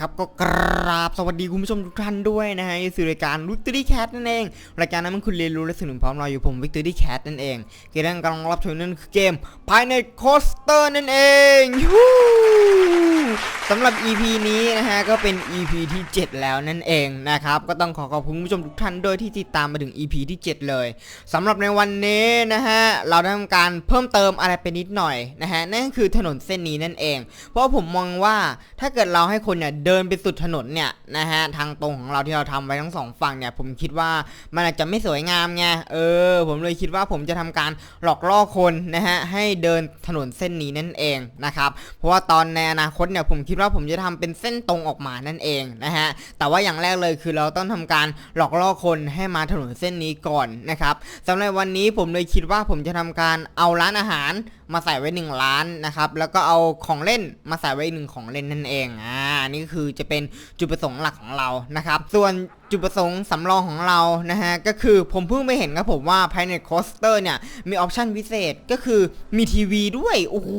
ละครับก็กราบสวัสดีคุณผู้ชมทุกท่านด้วยนะฮะนี่คือรายการ Victory Cat นั่นเอง รายการนั้นมันคุณเรียนรู้และสนุกพร้อมเราอยู่ผม Victory Cat นั่นเองเกมที่กำลังรับชมนั่นคือเกม Pilot Coaster นั่นเองยู สำหรับ EP นี้นะฮะก็เป็น EP ที่ 7 แล้วนั่นเองนะครับก็ต้องขอขอบคุณผู้ชมทุกท่านด้วยที่ติดตามมาถึง EP ที่ 7 เลยสำหรับในวันนี้นะฮะเราได้ทำการเพิ่มเติมอะไรไปนิดหน่อยนะฮะนั่นก็คือถนนเส้นนี้นั่นเอง เพราะผมมองว่าถ้าเกิดเราให้คนเนี่ยเดินไปสุดถนนเนี่ยนะฮะทางตรงของเราที่เราทำไว้ทั้งสองฝั่งเนี่ยผมคิดว่ามันอาจจะไม่สวยงามไงเออ ผมเลยคิดว่าผมจะทำการหลอกล่อคนนะฮะให้เดินถนนเส้นนี้นั่นเองนะครับเพราะว่าตอนในอนาคตเนี่ยผมคิดว่าผมจะทำเป็นเส้นตรงออกมานั่นเองนะฮะแต่ว่าอย่างแรกเลยคือเราต้องทำการหลอกล่อคนให้มาถนนเส้นนี้ก่อนนะครับสำหรับวันนี้ผมเลยคิดว่าผมจะทำการเอาร้านอาหาร มาใส่ไว้หนึ่งร้านนะครับแล้วก็เอาของเล่นมาใส่ไว้หนึ่งของเล่นนั่นเองอ่านี่คือจะเป็นจุดประสงค์หลักของเรานะครับส่วนจุดประสงค์สำรองของเรานะฮะก็คือผมเพิ่งไปเห็นครับผมว่าภายใน Coaster เนี่ยมีออปชั่นพิเศษก็คือมีทีวีด้วยโอ้โห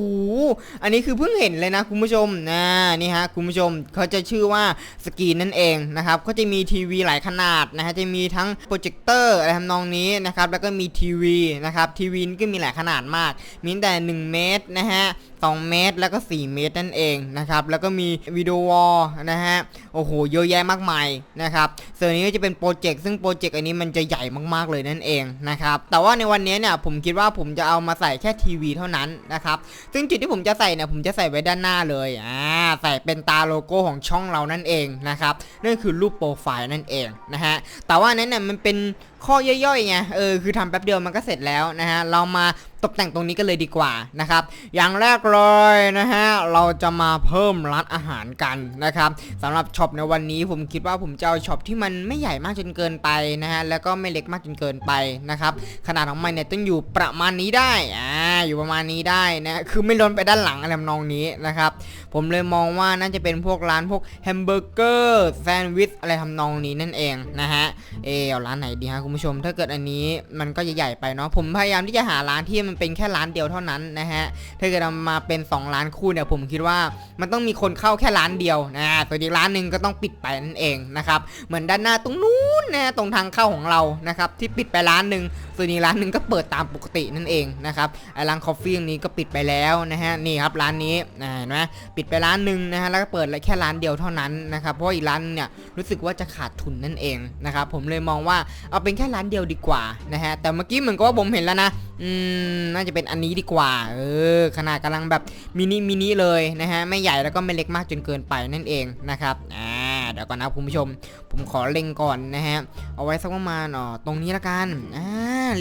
อันนี้คือเพิ่งเห็นเลยนะคุณผู้ชมนะนี่ฮะคุณผู้ชมเขาจะชื่อว่าสกรีนนั่นเองนะครับก็จะมีทีวีหลายขนาดนะฮะจะมีทั้งโปรเจคเตอร์อะไรทำนองนี้นะครับแล้วก็มีทีวีนะครับทีวีนี่ก็มีหลายขนาดมาก มีแต่1 เมตรนะฮะ 2 เมตร แล้วก็ 4 เมตรนั่นเองนะครับ แล้วก็มีวิดีโอวอลนะฮะ โอ้โห เยอะแยะมากมายนะครับส่วนนี้ก็จะเป็นโปรเจกต์ ซึ่งโปรเจกต์อันนี้มันจะใหญ่มากๆเลยนั่นเองนะครับ แต่ว่าในวันนี้เนี่ยผมคิดว่าผมจะเอามาใส่แค่ทีวีเท่านั้นนะครับ ซึ่งจุดที่ผมจะใส่เนี่ยผมจะใส่ไว้ด้านหน้าเลย อ่า ใส่เป็นตาโลโก้ของช่องเรานั่นเองนะครับ นั่นคือรูปโปรไฟล์นั่นเองนะฮะ แต่ว่านั้นเนี่ยมันเป็นข้อย่อยๆไง เออ คือทำแป๊บเดียวมันก็เสร็จแล้วนะฮะ เรามาตกแต่งตรงนี้กันเลยดีกว่านะครับ อย่างแรกเลยนะฮะ เราจะมาเพิ่มร้านอาหารกันนะครับสำหรับช็อปในวันนี้ผมคิดว่าผมจะเอาช็อปที่มันไม่ใหญ่มากจนเกินไปนะฮะ แล้วก็ไม่เล็กมากจนเกินไปนะครับขนาดของมันเนี่ยต้องอยู่ประมาณนี้ได้อ่าอยู่ประมาณนี้ได้นะคือไม่ล้นไปด้านหลังอะไรทำนองนี้นะครับผมเลยมองว่าน่าจะเป็นพวกร้านพวกแฮมเบอร์เกอร์แซนด์วิชอะไรทำนองนี้นั่นเองนะฮะเออร้านไหนดีฮะคุณผู้ชม ถ้าเกิดอันนี้มันก็จะใหญ่ไปเนาะผมพยายามที่จะหาร้านที่มันเป็นแค่ร้านเดียวเท่านั้นนะฮะถ้าเกิดเอามาเป็น2ร้านคู่เนี่ยผมคิดว่ามันต้องมีคนเข้าแค่ร้านเดียวนะส่วนอีกร้านหนึ่งก็ต้องปิดไปนั่นเองนะครับเหมือนด้านหน้าตรงนู้นนะตรงทางเข้าของเรานะครับที่ปิดไปร้านหนึ่งส่วนอีกร้านหนึ่งก็เปิดตามปกตินั่นเองนะครับไอ้ร้านคอฟฟี่นี้ก็ปิดไปแล้วนะฮะนี่ครับร้านนี้นะเห็นไหมปิดไปร้านหนึ่งนะฮะแล้วก็เปิดแค่ร้านเดียวเท่านั้นนะครับเพราะอีกร้านเนี่ยรู้สึกว่าจะขาดทุนนั่นเองนะครับผมเลยมองว่าเอาเป็นแค่ร้านเดียวดีกว่านะฮะแต่เมื่อกี้เหมือนกับว่าผมเห็นแล้วนะ อืมน่าจะเป็นอันนี้ดีกว่า เออ ขนาดกำลังแบบมินิมินิเลยนะฮะ ไม่ใหญ่แล้วก็ไม่เล็กมากจนเกินไปนั่นเองนะครับ อ่า เดี๋ยวก่อนนะคุณผู้ชม ผมขอเล็งก่อนนะฮะ เอาไว้สักประมาณอ๋อตรงนี้ละกัน อ่า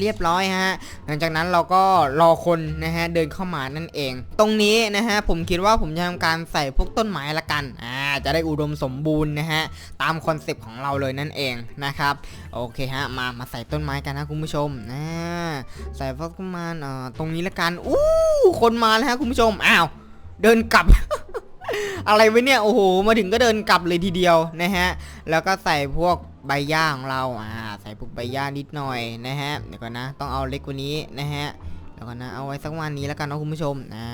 เรียบร้อยฮะ หลังจากนั้นเราก็รอคนนะฮะเดินเข้ามานั่นเอง ตรงนี้นะฮะผมคิดว่าผมจะทำการใส่พวกต้นไม้ละกัน อ่า จะได้อุดมสมบูรณ์นะฮะ ตามคอนเซปต์ของเราเลยนั่นเองนะครับ โอเคฮะ มา มาใส่ต้นไม้กันนะคุณผู้ชม อ่า ใส่พวกประมาณอ่อตรงนี้ละกัน อู้ คนมาแล้วฮะคุณผู้ชม อ้าว เดินกลับ อะไรไว้เนี่ย โอ้โห มาถึงก็เดินกลับเลยทีเดียวนะฮะ แล้วก็ใส่พวกใบหญ้าของเรา อ่า ใส่พวกใบหญ้านิดหน่อยนะฮะ เดี๋ยวก่อนนะ ต้องเอาเล็กกว่านี้นะฮะเดี๋ยวก่อนนะ เอาไว้สักวันนี้แล้วกันนะคุณผู้ชม อ่า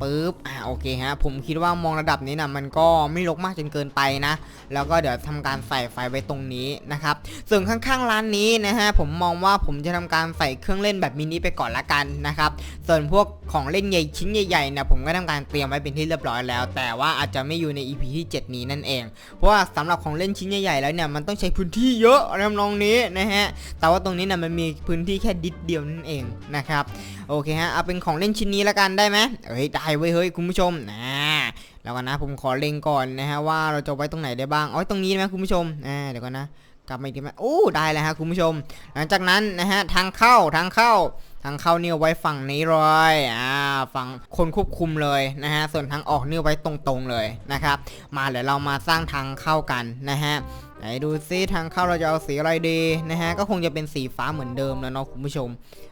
ปึ๊บอ่าโอเคฮะผมคิดว่ามองระดับนี้นะมันก็ไม่รกมากจนเกินไปนะ แล้วก็เดี๋ยวทำการใส่ไฟไว้ตรงนี้นะครับส่วนข้างๆร้านนี้นะฮะผมมองว่าผมจะทำการใส่เครื่องเล่นแบบมินิไปก่อนละกันนะครับส่วนพวกของเล่นใหญ่ชิ้นใหญ่ๆนี่ยผมก็ทำการเตรียมไว้เป็นที่เรียบร้อยแล้ว แต่ว่าอาจจะไม่อยู่ใน EP ที่ 7 นี้นั่นเอง เพราะว่าสำหรับของเล่นชิ้นใหญ่ๆแล้วเนี่ยมันต้องใช้พื้นที่เยอะอะไรทำนองนี้นะฮะแต่ว่าตรงนี้นี่ยมันมีพื้นที่แค่ดิดเดียวนั่นเองนะครับโอเคฮะเอาเป็นของเล่นชิ้นนี้ละกันได้ไหมเอ้ยได้เว้เฮ้ยคุณผู้ชมนะแล้วกันนะผมขอเล็งก่อนนะฮะว่าเราจะไว้ตรงไหนได้บ้างอาไว้ตรงนี้ไหมคุณผู้ชมอ่าเดี๋ยวก่อนนะกลับมาอีกทีไหมโอ้ได้แล้วฮะคุณผู้ชม หลังจากนั้นนะฮะทางเข้าทางเข้าทางเข้าเนี่ยไว้ฝั่งนี้เลยอ่าฝั่งคนควบคุมเลยนะฮะ ส่วนทางออกเนี่ยไว้ตรงๆเลยนะครับ มาเดี๋ยวเรามาสร้างทางเข้ากันนะฮะ ไหนดูซิทางเข้าเราจะเอาสีอะไรดีนะฮะ ก็คงจะเป็นสีฟ้าเหมือนเดิมแล้วเนาะคุณผู้ชม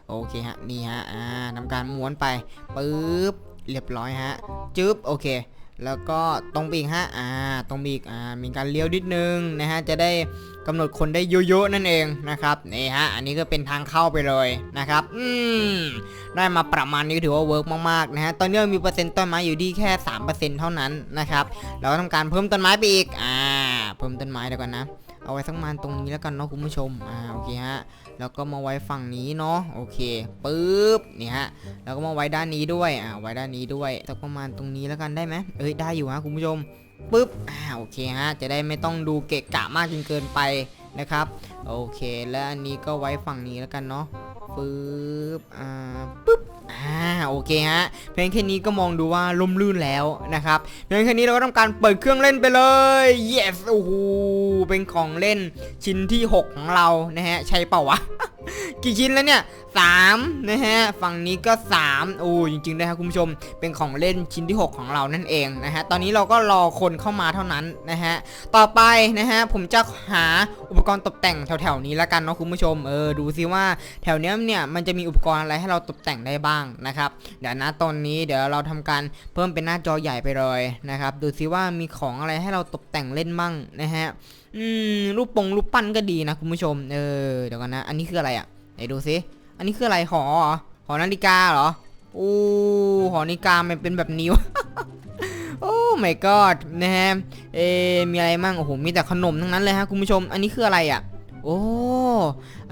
โอเคฮะ นี่ฮะ อ่าทำการม้วนไปปึ๊บ เรียบร้อยฮะจึ๊บโอเค แล้วก็ตรงไปอีกฮะอ่าตรงไปอีกอ่ามีการเลี้ยวนิดนึงนะฮะจะได้กำหนดคนได้เยอะๆนั่นเองนะครับนี่ฮะอันนี้ก็เป็นทางเข้าไปเลยนะครับอืมได้มาประมาณนี้ถือว่าเวิร์กมากๆนะฮะตอนนี้มีเปอร์เซ็นต์ต้นไม้อยู่ที่แค่3%เท่านั้นนะครับเราก็ทำการเพิ่มต้นไม้ไปอีกอ่าเพิ่มต้นไม้เดี๋ยวก่อนนะเอาไว้สักมาณตรงนี้แล้วกันเนาะคุณผู้ชมอ่าโอเคฮะ แล้วก็มาไว้ฝั่งนี้เนาะโอเคปึ๊บเนี่ยฮะแล้วก็มาไว้ด้านนี้ด้วยอ่าไว้ด้านนี้ด้วยสักประมาณตรงนี้แล้วกันได้ไหมเอ้ยได้อยู่ฮะคุณผู้ชมปึ๊บอ่าโอเคฮะจะได้ไม่ต้องดูเกะกะมากจนเกินไปนะครับโอเค แล้วอันนี้ก็ไว้ฝั่งนี้แล้วกันเนาะปึ๊บอ่าปึ๊บ อ่าโอเคฮะเพียงแค่นี้ก็มองดูว่าล่มลื่นแล้วนะครับเพียงแค่นี้เราก็ทำการเปิดเครื่องเล่นไปเลย yes โอ้โหเป็นของเล่นชิ้นที่ 6 ของเรานะฮะใช่เปล่าวะ กี่ชิ้นแล้วเนี่ยสามนะฮะฝั่งนี้ก็3โอ้จริงๆนะครับคุณผู้ชมเป็นของเล่นชิ้นที่ 6 ของเรานั่นเองนะฮะตอนนี้เราก็รอคนเข้ามาเท่านั้นนะฮะต่อไปนะฮะผมจะหาอุปกรณ์ตกแต่งแถวๆนี้และกันเนาะคุณผู้ชมเออดูซิว่าแถวเนี้ยเนี่ยมันจะมีอุปกรณ์อะไรให้เราตกแต่งได้บ้างนะครับเดี๋ยวนะตอนนี้เดี๋ยวเราทำการเพิ่มเป็นหน้าจอใหญ่ไปเลยนะครับดูซิว่ามีของอะไรให้เราตกแต่งเล่นมั่งนะฮะอืมรูปปงรูปปั้นก็ดีนะคุณผู้ชม เออเดี๋ยวกันนะ อันนี้คืออะไรอะไหนดูซิอันนี้คืออะไรหอเหรอหอนาฬิกาเหรออู้หอนาฬิกามันเป็นแบบนี้วะโอ้ my god นะฮะเอมีอะไรมั่งโอ้โหมีแต่ขนมทั้งนั้นเลยฮะคุณผู้ชม อันนี้คืออะไรอะ โอ้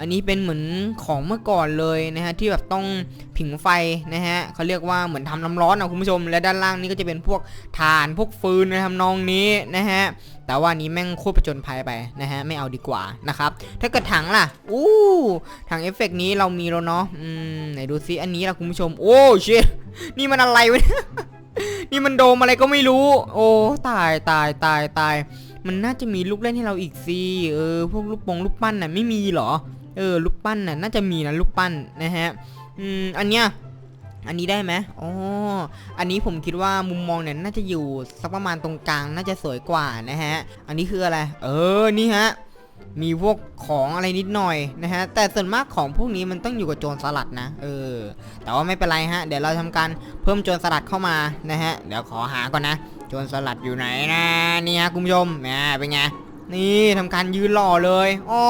อันนี้เป็นเหมือนของเมื่อก่อนเลยนะฮะที่แบบต้องผิงไฟนะฮะเขาเรียกว่าเหมือนทำน้ำร้อนนะคุณผู้ชม และด้านล่างนี้ก็จะเป็นพวกถ่านพวกฟืนนะทำนองนี้นะฮะแต่ว่านี้แม่งโคตรประจนภัยไปนะฮะไม่เอาดีกว่านะครับถ้าเกิดถังล่ะอู้ถังเอฟเฟกต์นี้เรามีแล้วเนาะอืมไหนดูซิอันนี้ล่ะคุณผู้ชม โอ้ชินี่มันอะไรวะนี่ยนี่มันโดมอะไรก็ไม่รู้ โอ้ตายตายตายตาย มันน่าจะมีลูกเล่นให้เราอีกสิเออพวกลูกปงลูกปั้นน่ะไม่มีเหรอ เออลูกปั้นน่ะน่าจะมีนะลูกปั้นนะฮะอืมอันเนี้ยอันนี้ได้ไหมอ๋อ อันนี้ผมคิดว่ามุมมองเนี่ยน่าจะอยู่สักประมาณตรงกลางน่าจะสวยกว่านะฮะ อันนี้คืออะไร เออ นี่ฮะ มีพวกของอะไรนิดหน่อยนะฮะ แต่ส่วนมากของพวกนี้มันต้องอยู่กับโจรสลัดนะ เออ แต่ว่าไม่เป็นไรฮะ เดี๋ยวเราทำการเพิ่มโจรสลัดเข้ามานะฮะ เดี๋ยวขอหาก่อนนะ โจรสลัดอยู่ไหนนะนี่ฮะคุณผู้ชมแหมเป็นไง นี่ทำการยืนหล่อเลยอ๋อ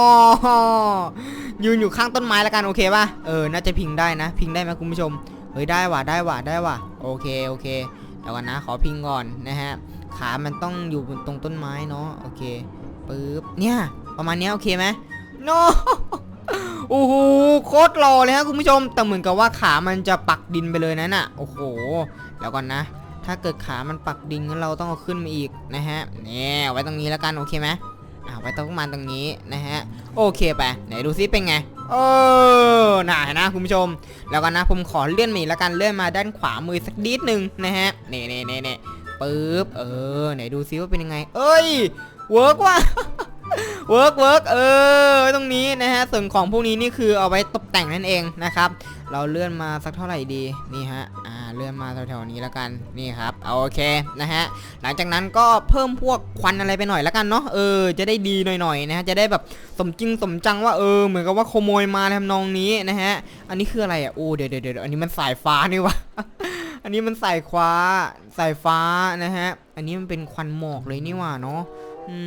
ยืนอยู่ข้างต้นไม้แล้วกันโอเคป่ะ เออ น่าจะพิงได้นะ พิงได้ไหมคุณผู้ชม เฮ้ยได้ว่ะได้ว่ะได้ว่ะ โอเคโอเค เดี๋ยวก่อนนะ ขอพิงก่อนนะฮะ ขามันต้องอยู่บนตรงต้นไม้เนาะ โอเคปึ๊บเนี่ย ประมาณนี้โอเคไหมโนโอ้โหโคตรหล่อเลยฮะคุณผู้ชม แต่เหมือนกับว่าขามันจะปักดินไปเลยนะน่ะโอ้โหเดี๋ยวก่อนนะ ถ้าเกิดขามันปักดินงั้นเราต้องเอาขึ้นมาอีกนะฮะเนี่ยไว้ตรงนี้แล้วกันโอเคไหมอ่าไว้ตรงประมาณตรงนี้นะฮะโอเคไปไหนดูซิเป็นไงเออน่าเห็นนะคุณผู้ชม แล้วกันนะผมขอเลื่อนมาอีกแล้วกันเลื่อนมาด้านขวามือสักนิดหนึ่งนะฮะเน่เน่เน่เน่ปึ๊บเออไหนดูซิว่าเป็นยังไง เอ้ยเวิร์กว่ะ เวิร์กเวิร์กเออตรงนี้นะฮะส่วนของพวกนี้นี่คือเอาไว้ตกแต่งนั่นเองนะครับ เราเลื่อนมาสักเท่าไหร่ดีนี่ฮะอ่าเลื่อนมาแถวๆนี้แล้วกันนี่ครับเอาโอเคนะฮะหลังจากนั้นก็เพิ่มพวกควันอะไรไปหน่อยแล้วกันเนาะเออจะได้ดีหน่อยๆนะฮะจะได้แบบสมจริงสมจังว่าเออเหมือนกับว่าขโมยมาทำนองนี้นะฮะอันนี้คืออะไรอะโอ้เดี๋ยวเดี๋ยวเดี๋ยวอันนี้มันสายฟ้านี่วะอันนี้มันสายฟ้าสายฟ้านะฮะอันนี้มันเป็นควันหมอกเลยนี่ว่าเนาะ อื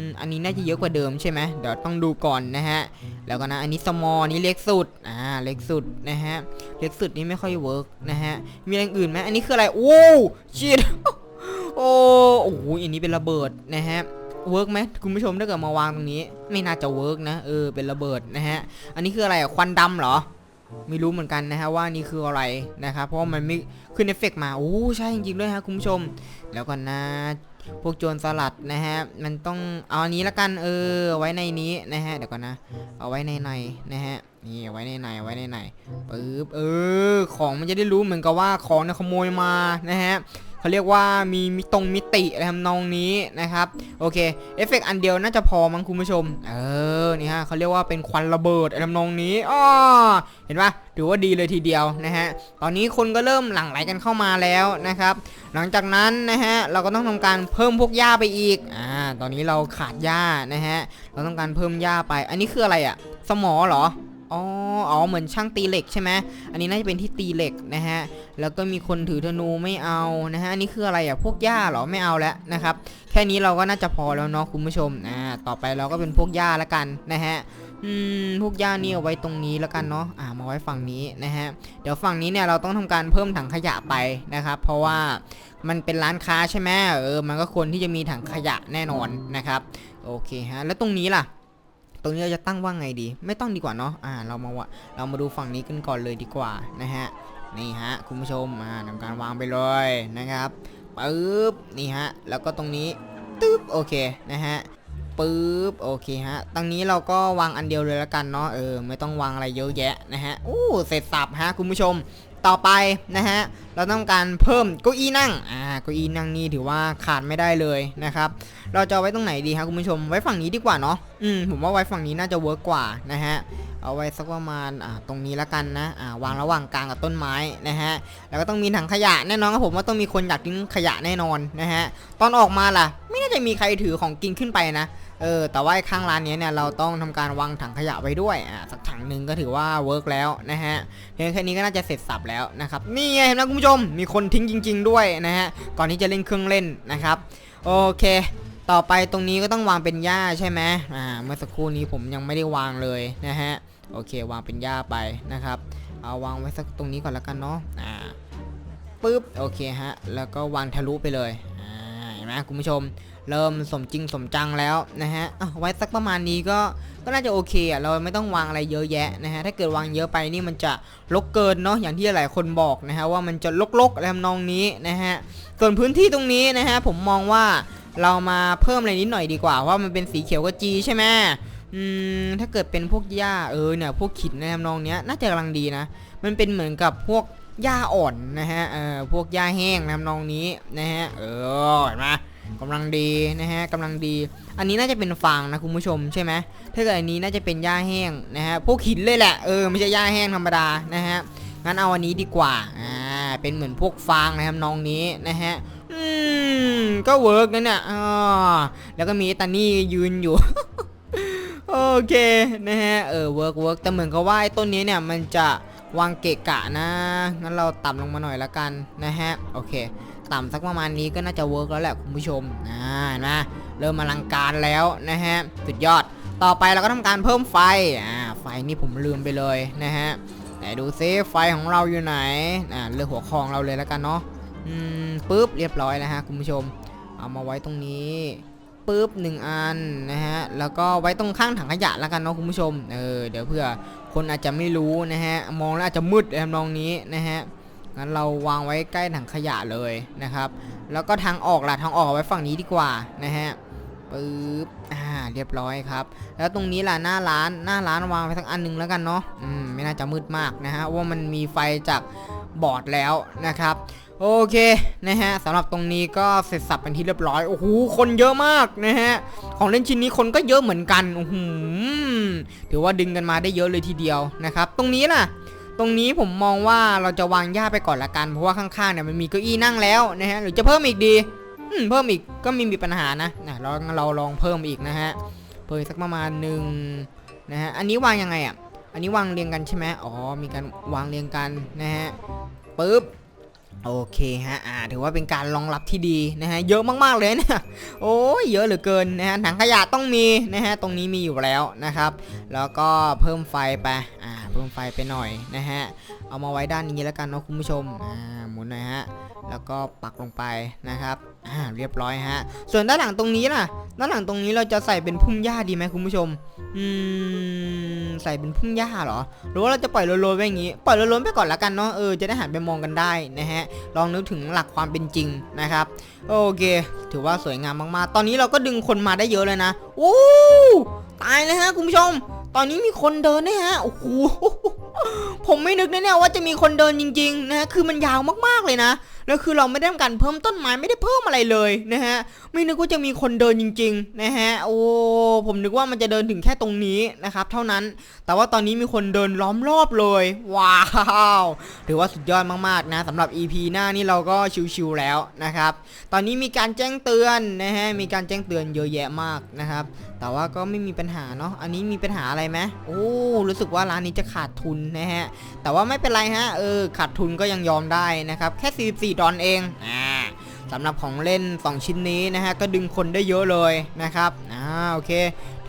มอันนี้น่าจะเยอะกว่าเดิมใช่ไหมเดี๋ยวต้องดูก่อนนะฮะ แล้วก็นะ อันนี้สมอนี่เล็กสุด อ่า เล็กสุดนะฮะ เล็กสุดนี่ไม่ค่อยเวิร์กนะฮะ มีอะไรอื่นไหมอันนี้คืออะไร โอ้ชิดโอ้โหอันนี้เป็นระเบิดนะฮะ เวิร์กไหมคุณผู้ชมถ้าเกิดมาวางตรงนี้ ไม่น่าจะเวิร์กนะ เออ เป็นระเบิดนะฮะ อันนี้คืออะไรควันดำเหรอไม่รู้เหมือนกันนะฮะว่านี่คืออะไรนะครับเพราะมันไม่ขึ้นเอฟเฟกต์มาโอ้ใช่จริงๆด้วยฮะคุณผู้ชม แล้วก็นะ พวกโจรสลัดนะฮะ มันต้องเอาอันนี้ละกันเออไว้ในนี้นะฮะเดี๋ยวก่อนนะ เอาไว้ในในนะฮะนี่ไว้ในในไว้ในในปึ๊บเออ ของมันจะได้รู้เหมือนกับว่าของเนี่ยขโมยมานะฮะ เขาเรียกว่ามีมิตรงมิติอะไรทำนองนี้นะครับ โอเค เอฟเฟกต์อันเดียวน่าจะพอมั้งคุณผู้ชม เออ นี่ฮะเขาเรียกว่าเป็นควันระเบิดอะไรทำนองนี้อ้อเห็นปะถือว่าดีเลยทีเดียวนะฮะ ตอนนี้คนก็เริ่มหลั่งไหลกันเข้ามาแล้วนะครับ หลังจากนั้นนะฮะ เราก็ต้องทำการเพิ่มพวกหญ้าไปอีก อ่า ตอนนี้เราขาดหญ้านะฮะ เราต้องการเพิ่มหญ้าไป อันนี้คืออะไรอะสมอเหรอ อ๋ออ๋อเหมือนช่างตีเหล็กใช่ไหมอันนี้น่าจะเป็นที่ตีเหล็กนะฮะ แล้วก็มีคนถือธนูไม่เอานะฮะ อันนี้คืออะไรอะ พวกหญ้าเหรอ ไม่เอาแล้วนะครับ แค่นี้เราก็น่าจะพอแล้วเนาะคุณผู้ชม อ่า ต่อไปเราก็เป็นพวกหญ้าละกันนะฮะ อืม พวกหญ้านี่เอาไว้ตรงนี้แล้วกันเนาะ อ่า มาไว้ฝั่งนี้นะฮะ เดี๋ยวฝั่งนี้เนี่ยเราต้องทำการเพิ่มถังขยะไปนะครับ เพราะว่ามันเป็นร้านค้าใช่ไหมเออ มันก็ควรที่จะมีถังขยะแน่นอนนะครับ โอเคฮะ แล้วตรงนี้ล่ะ ตรงนี้เราจะตั้งว่าไงดี ไม่ต้องดีกว่าเนาะอ่าเรามาวะเรามาดูฝั่งนี้กันก่อนเลยดีกว่านะฮะนี่ฮะคุณผู้ชมอ่าทำการวางไปเลยนะครับปึ๊บนี่ฮะแล้วก็ตรงนี้ตึ๊บโอเคนะฮะปึ๊บโอเคฮะตรงนี้เราก็วางอันเดียวเลยล้วกันเนาะเออไม่ต้องวางอะไรเยอะแยะนะฮะอู้เสร็จสับฮะคุณผู้ชม ต่อไปนะฮะเราต้องการเพิ่มเก้าอี้นั่งอ่าเก้าอี้นั่งนี่ถือว่าขาดไม่ได้เลยนะครับเราจะไว้ตรงไหนดีครับคุณผู้ชม ไว้ฝั่งนี้ดีกว่าเนาะอืมผมว่าไว้ฝั่งนี้น่าจะเวิร์กกว่านะฮะเอาไว้สักประมาณอ่าตรงนี้ละกันนะอ่าวางระหว่างกลางกับต้นไม้นะฮะแล้วก็ต้องมีถังขยะแน่นอนครับผมว่าต้องมีคนอยากทิ้งขยะแน่นอนนะฮะตอนออกมาล่ะ ไม่น่าจะมีใครถือของกินขึ้นไปนะ เออแต่ว่าข้างร้านนี้เนี่ยเราต้องทำการวางถังขยะไว้ด้วยอ่าสักถังหนึ่งก็ถือว่าเวิร์กแล้วนะฮะเพียงแค่นี้ก็น่าจะเสร็จสับแล้วนะครับนี่ไงเห็นไหมคุณผู้ชมมีคนทิ้งจริง ๆ ด้วยนะฮะก่อนที่จะเล่นเครื่องเล่นนะครับโอเค ต่อไปตรงนี้ก็ต้องวางเป็นหญ้าใช่ไหมอ่าเมื่อสักครู่นี้ผมยังไม่ได้วางเลยนะฮะโอเควางเป็นหญ้าไปนะครับเอาวางไว้สักตรงนี้ก่อนแล้วกันเนาะอ่าปึ๊บโอเคฮะแล้วก็วางทะลุไปเลยอ่าเห็นไหมคุณผู้ชม เริ่มสมจริงสมจังแล้วนะฮะอะไว้สักประมาณนี้ก็ก็น่าจะโอเคอะเราไม่ต้องวางอะไรเยอะแยะนะฮะถ้าเกิดวางเยอะไปนี่มันจะรกเกินเนาะอย่างที่หลายคนบอกนะฮะว่ามันจะลกๆอะไรทำนองนี้นะฮะส่วนพื้นที่ตรงนี้นะฮะผมมองว่าเรามาเพิ่มอะไรนิดหน่อยดีกว่าเพราะว่ามันเป็นสีเขียวกับจีใช่ไหมอืมถ้าเกิดเป็นพวกหญ้าเออเนี่ยพวกขินในทำนองเนี้ยน่าจะกำลังดีนะ มันเป็นเหมือนกับพวกหญ้าอ่อนนะฮะเออพวกหญ้าแห้งในทำนองนี้นะฮะเออเห็นไหม กำลังดีนะฮะกำลังดี อันนี้น่าจะเป็นฟางนะคุณผู้ชมใช่ไหมถ้าเกิดอันนี้น่าจะเป็นหญ้าแห้งนะฮะพวกหินเลยแหละเออไม่ใช่หญ้าแห้งธรรมดานะฮะงั้นเอาอันนี้ดีกว่าอ่าเป็นเหมือนพวกฟางในทำนองนี้นะฮะอืมก็เวิร์กนะเนี่ยอ่าแล้วก็มีตานี่ยืนอยู่โอเคนะฮะเออเวิร์กเวิร์กแต่เหมือนกับว่าไอ้ต้นนี้เนี่ยมันจะ วางเกะกะนะ งั้นเราต่ำลงมาหน่อยละกันนะฮะ โอเค ต่ำสักประมาณนี้ก็น่าจะเวิร์กแล้วแหละคุณผู้ชมอ่านะเริ่มอลังการแล้วนะฮะ สุดยอด ต่อไปเราก็ทำการเพิ่มไฟ อ่า ไฟนี่ผมลืมไปเลยนะฮะไหนดูซิไฟของเราอยู่ไหน อ่า เลือกหัวคองเราเลยแล้วกันเนาะ อืมปุ๊บ เรียบร้อยแล้วฮะคุณผู้ชม เอามาไว้ตรงนี้ปุ๊บหนึ่งอันนะฮะ แล้วก็ไว้ตรงข้างถังขยะแล้วกันเนาะคุณผู้ชม เออ เดี๋ยวเพื่อ คนอาจจะไม่รู้นะฮะ มองแล้วอาจจะมืดในทำนองนี้นะฮะ งั้นเราวางไว้ใกล้ถังขยะเลยนะครับ แล้วก็ทางออกล่ะทางออกไว้ฝั่งนี้ดีกว่านะฮะปึ๊บ อ่า เรียบร้อยครับ แล้วตรงนี้ล่ะหน้าร้าน หน้าร้านวางไว้สักอันหนึงแล้วกันเนาะ อืม ไม่น่าจะมืดมากนะฮะ ว่ามันมีไฟจากบอร์ดแล้วนะครับ โอเคนะฮะสำหรับตรงนี้ก็เสร็จสับเป็นที่เรียบร้อยโอ้โหคนเยอะมากนะฮะของเล่นชิ้นนี้คนก็เยอะเหมือนกันโอ้โหถือว่าดึงกันมาได้เยอะเลยทีเดียวนะครับ ตรงนี้ล่ะ ตรงนี้ผมมองว่าเราจะวางหญ้าไปก่อนละกันเพราะว่าข้างๆเนี่ยมันมีเก้าอี้นั่งแล้วนะฮะหรือจะเพิ่มอีกดีเพิ่มอีกก็ไมีมีปัญหานะนะเราเราลองเพิ่มอีกนะฮะเพิ่มสักประมาณหนึ่งนะฮะอันนี้วางยังไงอะอันนี้วางเรียงกันใช่ไหมอ๋อมีการวางเรียงกันนะฮะปึ๊บ โอเคฮะ อ่า ถือว่าเป็นการรองรับที่ดีนะฮะ เยอะมากๆเลยเนี่ย โอ้ย เยอะเหลือเกินนะฮะ ถังขยะต้องมีนะฮะ ตรงนี้มีอยู่แล้วนะครับ แล้วก็เพิ่มไฟไป อ่า เพิ่มไฟไปหน่อยนะฮะ เอามาไว้ด้านนี้แล้วกันเนาะคุณผู้ชม อ่า หมุนหน่อยฮะ แล้วก็ปักลงไปนะครับ อ่าเรียบร้อยฮะ ส่วนด้านหลังตรงนี้ล่ะ ด้านหลังตรงนี้เราจะใส่เป็นพุ่มหญ้าดีไหมคุณผู้ชม อืมใส่เป็นพุ่มหญ้าเหรอ หรือว่าเราจะปล่อยโรยๆไว้อย่างงี้ ปล่อยโรยๆไปก่อนละกันเนาะ เออจะได้หันไปมองกันได้นะฮะ ลองนึกถึงหลักความเป็นจริงนะครับ โอเค ถือว่าสวยงามมากๆ ตอนนี้เราก็ดึงคนมาได้เยอะเลยนะโอ้ตายเลยฮะคุณผู้ชม ตอนนี้มีคนเดินนะฮะ โอ้โห ผมไม่นึกนะเนี่ยว่าจะมีคนเดินจริงๆนะฮะคือมันยาวมากๆเลยนะแล้วคือเราไม่ได้ทำการเพิ่มต้นไม้ไม่ได้เพิ่มอะไรเลยนะฮะไม่นึกว่าจะมีคนเดินจริง ๆ นะฮะ โอ้ผมนึกว่ามันจะเดินถึงแค่ตรงนี้นะครับ เท่านั้น แต่ว่าตอนนี้มีคนเดินล้อมรอบเลย ว้าวถือว่าสุดยอดมากๆนะสำหรับ EP หน้านี่เราก็ชิวๆแล้วนะครับ ตอนนี้มีการแจ้งเตือนนะฮะมีการแจ้งเตือนเยอะแยะมากนะครับ แต่ว่าก็ไม่มีปัญหาเนาะอันนี้มีปัญหาอะไรไหมโอ้รู้สึกว่าร้านนี้จะขาดทุนนะฮะแต่ว่าไม่เป็นไรฮะเออขาดทุนก็ยังยอมได้นะครับแค่ 44 ดอลเองอ่าสำหรับของเล่น 2 ชิ้นนี้นะฮะก็ดึงคนได้เยอะเลยนะครับอ่าโอเค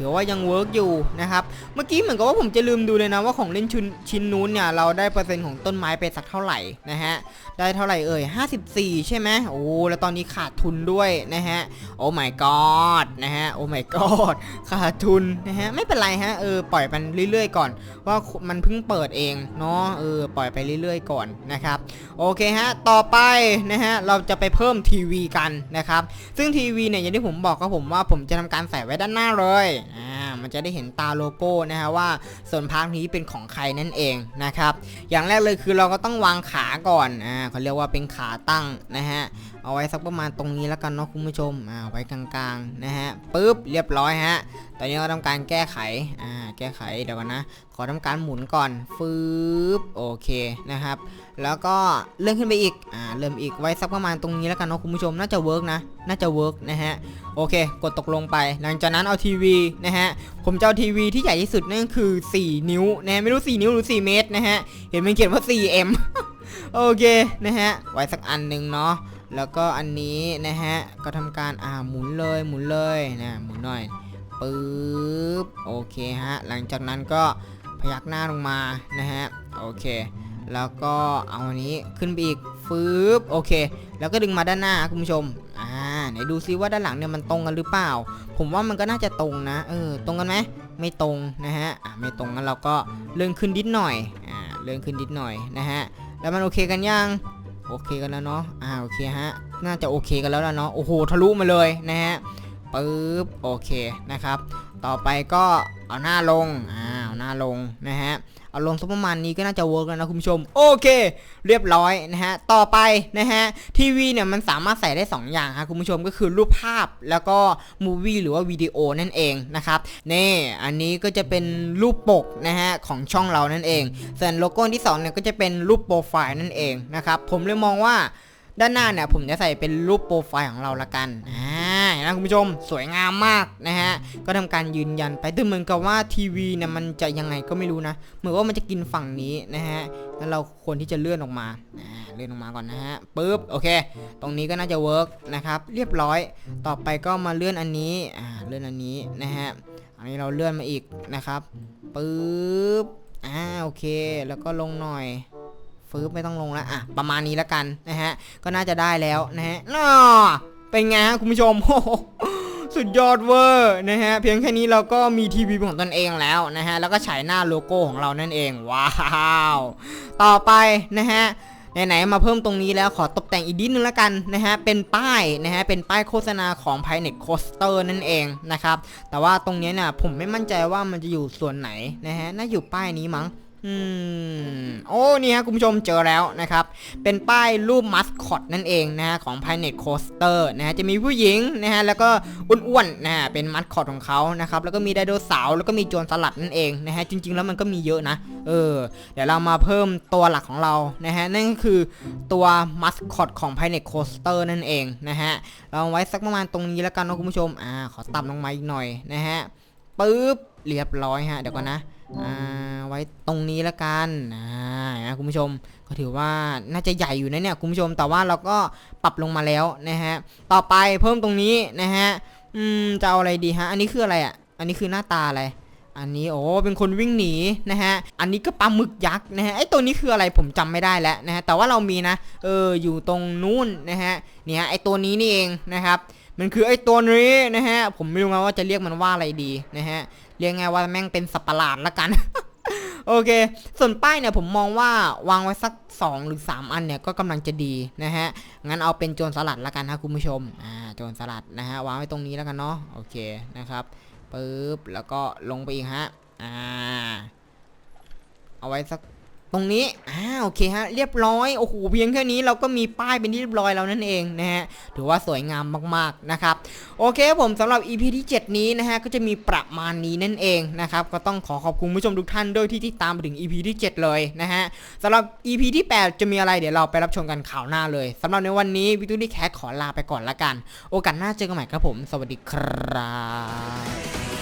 ถือว่ายังเวิร์กอยู่นะครับเมื่อกี้เหมือนกับว่าผมจะลืมดูเลยนะว่าของเล่นชิ้นชิ้นนู้นเนี่ยเราได้เปอร์เซ็นต์ของต้นไม้ไปสักเท่าไหร่นะฮะได้เท่าไหร่เอ่ย54 ใช่ไหมโอ้แล้วตอนนี้ขาดทุนด้วยนะฮะโอ้ my god นะฮะโอ้ my god ขาดทุนนะฮะไม่เป็นไรฮะเออปล่อยมันเรื่อยๆก่อน ว่ามันเพิ่งเปิดเองเนาะเออปล่อยไปเรื่อยๆก่อนนะครับโอเคฮะต่อไปนะฮะเราจะไปเพิ่มทีวีกันนะครับซึ่งทีวีเนี่ยอย่างที่ผมบอกครับผมว่าผมจะทำการใส่ไว้ด้านหน้าเลยอ่ามันจะได้เห็นตาโลโก้นะฮะว่าส่วนพาร์ทนี้เป็นของใครนั่นเองนะครับ อย่างแรกเลยคือเราก็ต้องวางขาก่อนอ่าเขาเรียกว่าเป็นขาตั้งนะฮะเอาไว้สักประมาณตรงนี้แล้วกันเนาะคุณผู้ชมอ่าไว้กลางๆนะฮะปึ๊บเรียบร้อยฮะตอนนี้เราทำการแก้ไขอ่าแก้ไขเดี๋ยวกันนะ ขอทำการหมุนก่อนฟืบโอเคนะครับ แล้วก็เลื่อนขึ้นไปอีกอ่าเริ่มอีกไว้สักประมาณตรงนี้แล้วกันเนาะคุณผู้ชมน่าจะเวิร์กนะน่าจะเวิร์กนะฮะโอเค กดตกลงไป หลังจากนั้นเอาทีวีนะฮะผมจะเอาทีวีที่ใหญ่ที่สุดนั่นคือ 4 นิ้วนะไม่รู้ 4 นิ้วหรือ 4 เมตรนะฮะเห็นมันเขียนว่า 4M โอเคนะฮะไว้สักอันหนึ่งเนาะ แล้วก็อันนี้นะฮะก็ทำการอ่าหมุนเลยหมุนเลยนะหมุนหน่อยปึ๊บโอเคฮะหลังจากนั้นก็พยักหน้าลงมานะฮะโอเค แล้วก็เอาอันนี้ขึ้นไปอีกฟืบโอเค แล้วก็ดึงมาด้านหน้าคุณผู้ชมอ่าไหนดูซิว่าด้านหลังเนี่ยมันตรงกันหรือเปล่า ผมว่ามันก็น่าจะตรงนะเออตรงกันไหมไม่ตรงนะฮะอ่าไม่ตรงงั้นเราก็เลื่อนขึ้นนิดหน่อยอ่าเลื่อนขึ้นนิดหน่อยนะฮะแล้วมันโอเคกันยัง โอเคกันแล้วเนาะอ่าโอเคฮะน่าจะโอเคกันแล้วละเนาะโอ้โหทะลุมาเลยนะฮะปึ๊บโอเคนะครับ ต่อไปก็เอาหน้าลงอ่า ลงนะฮะ เอาลงสักประมาณนี้ก็น่าจะเวิร์กแล้วนะคุณผู้ชม โอเค เรียบร้อยนะฮะ ต่อไปนะฮะทีวีเนี่ยมันสามารถใส่ได้ 2 อย่างครับคุณผู้ชมก็คือรูปภาพแล้วก็มูวี่หรือว่าวิดีโอนั่นเองนะครับนี่อันนี้ก็จะเป็นรูปปกนะฮะของช่องเรานั่นเอง ส่วนโลโก้ที่2เนี่ยก็จะเป็นรูปโปรไฟล์นั่นเองนะครับผมเลยมองว่าด้านหน้าเนี่ยผมจะใส่เป็นรูปโปรไฟล์ของเราละกัน อ่า นะคุณผู้ชม สวยงามมากนะฮะ ก็ทำการยืนยันไปแต่เหมือนกับว่าทีวีเนี่ยมันจะยังไงก็ไม่รู้นะ เหมือนว่ามันจะกินฝั่งนี้นะฮะ แล้วเราควรที่จะเลื่อนออกมาเลื่อนออกมาก่อนนะฮะปึ๊บ โอเค ตรงนี้ก็น่าจะเวิร์กนะครับ เรียบร้อย ต่อไปก็มาเลื่อนอันนี้ อ่า เลื่อนอันนี้นะฮะ อันนี้เราเลื่อนมาอีกนะครับปึ๊บ อ่า โอเค แล้วก็ลงหน่อยฟืบไม่ต้องลงแล้วอะประมาณนี้แล้วกันนะฮะ ก็น่าจะได้แล้วนะฮะน่า เป็นไงคุณผู้ชมสุดยอดเวอร์นะฮะเพียงแค่นี้เราก็มีทีวีของตนเองแล้วนะฮะแล้วก็ฉายหน้าโลโก้ของเรานั่นเองว้าวต่อไปนะฮะไหนๆมาเพิ่มตรงนี้แล้วขอตกแต่งอีกนิดนึงแล้วกันนะฮะเป็นป้ายนะฮะเป็นป้ายโฆษณาของ p i n e t Coaster นั่นเองนะครับแต่ว่าตรงนี้นี่ยผมไม่มั่นใจว่ามันจะอยู่ส่วนไหนนะฮะน่าอยู่ป้ายนี้มั้ง อืม โอ้นี่ฮะคุณผู้ชมเจอแล้วนะครับ เป็นป้ายรูปมัสคอตนั่นเองนะฮะของ p i n e t Coaster นะฮะจะมีผู้หญิงนะฮะแล้วก็อ้วนๆนะฮะเป็นมัสคอตของเขานะครับแล้วก็มีไดโนเสาร์แล้วก็มีโจรสลัดนั่นเองนะฮะจริง ๆ แล้วมันก็มีเยอะนะ เออ เดี๋ยวเรามาเพิ่มตัวหลักของเรานะฮะนั่นก็คือตัวมัสคอตของ p i n e t Coaster นั่นเองนะฮะเราไว้สักประมาณตรงนี้แล้วกันนะคุณผู้ชมอ่าขอต่ำลงมาอีกหน่อยนะฮะปึ๊บเรียบร้อยฮะเดี๋ยวก่อนนะ ไว้ตรงนี้ละกันอ่านะคุณผู้ชมก็ถือว่าน่าจะใหญ่อยู่นะเนี่ยคุณผู้ชมแต่ว่าเราก็ปรับลงมาแล้วนะฮะต่อไปเพิ่มตรงนี้นะฮะอืมจะเอาอะไรดีฮะ อันนี้คืออะไรอะ อันนี้คือหน้าตาอะไรอันนี้โอ้เป็นคนวิ่งหนีนะฮะ อันนี้ก็ปลาหมึกยักษ์นะฮะไอตัวนี้คืออะไรผมจำไม่ได้แล้วนะฮะแต่ว่าเรามีนะเอออยู่ตรงนู้นนะฮะเนี่ยไอตัวนี้นี่เองนะครับ มันคือไอตัวนี้นะฮะผมไม่รู้นะว่าจะเรียกมันว่าอะไรดีนะฮะ เรียกไงว่าแม่งเป็นสับประหลาดละกัน โอเค ส่วนป้ายเนี่ยผมมองว่าวางไว้สัก 2 หรือ 3 อันเนี่ยก็กำลังจะดีนะฮะ งั้นเอาเป็นโจรสลัดละกันนะคุณผู้ชม อ่า โจรสลัดนะฮะ วางไว้ตรงนี้แล้วกันเนาะ โอเคนะครับปึ๊บ แล้วก็ลงไปอีกฮะ อ่า เอาไว้สัก ตรงนี้อ่าโอเคฮะเรียบร้อยโอ้โหเพียงแค่นี้เราก็มีป้ายเป็นที่เรียบร้อยแล้วนั่นเองนะฮะถือว่าสวยงามมากๆนะครับโอเคผมสำหรับ EP ที่ 7 นี้นะฮะก็จะมีประมาณนี้นั่นเองนะครับก็ต้องขอขอบคุณผู้ชมทุกท่านด้วยที่ติดตามมาถึง EP ที่ 7 เลยนะฮะสำหรับ EP ที่ 8 จะมีอะไรเดี๋ยวเราไปรับชมกันข่าวหน้าเลยสำหรับในวันนี้วิทูดี้แคทขอลาไปก่อนละกัน โอกาสหน้าเจอกันใหม่ครับผม สวัสดีครับ